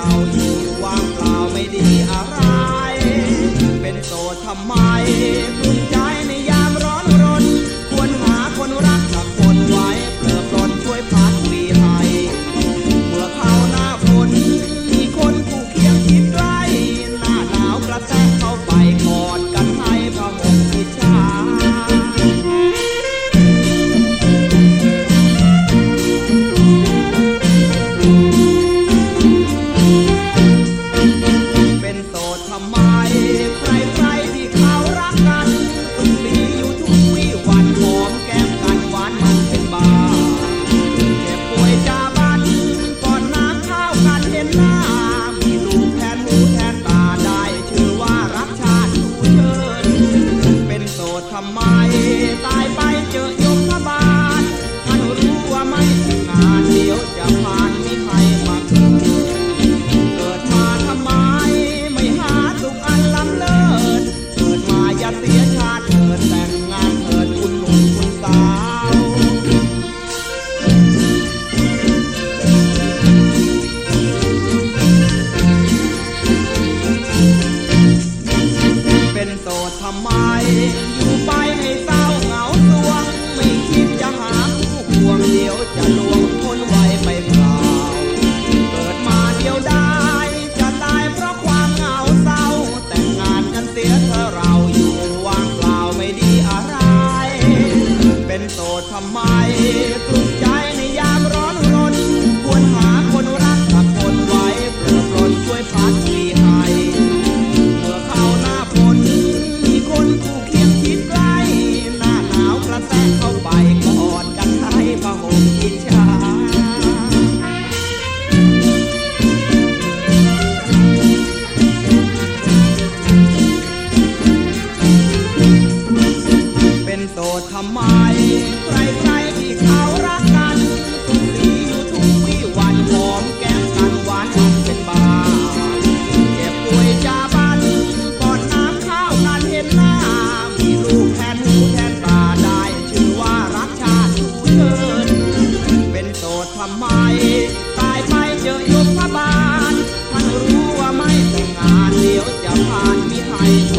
proud. ทำไม ตายไปเจอ โสดทำไม ใครใครที่เขารักกันทุกสีอยู่ทุกวี่วันหอมแก้มกันหวานทำเป็นบาเจ็บป่วยจาบันก่อนน้ำข้าวนั้นเห็นหน้า มีลูกแทนหูแทนตาได้ชื่อว่ารักชาติทูเชิญเป็นโสดทำไม ตายไปเจอยุบพบาลท่านรู้ว่าไม่แต่งงานเดี๋ยวจะผ่านมิใทย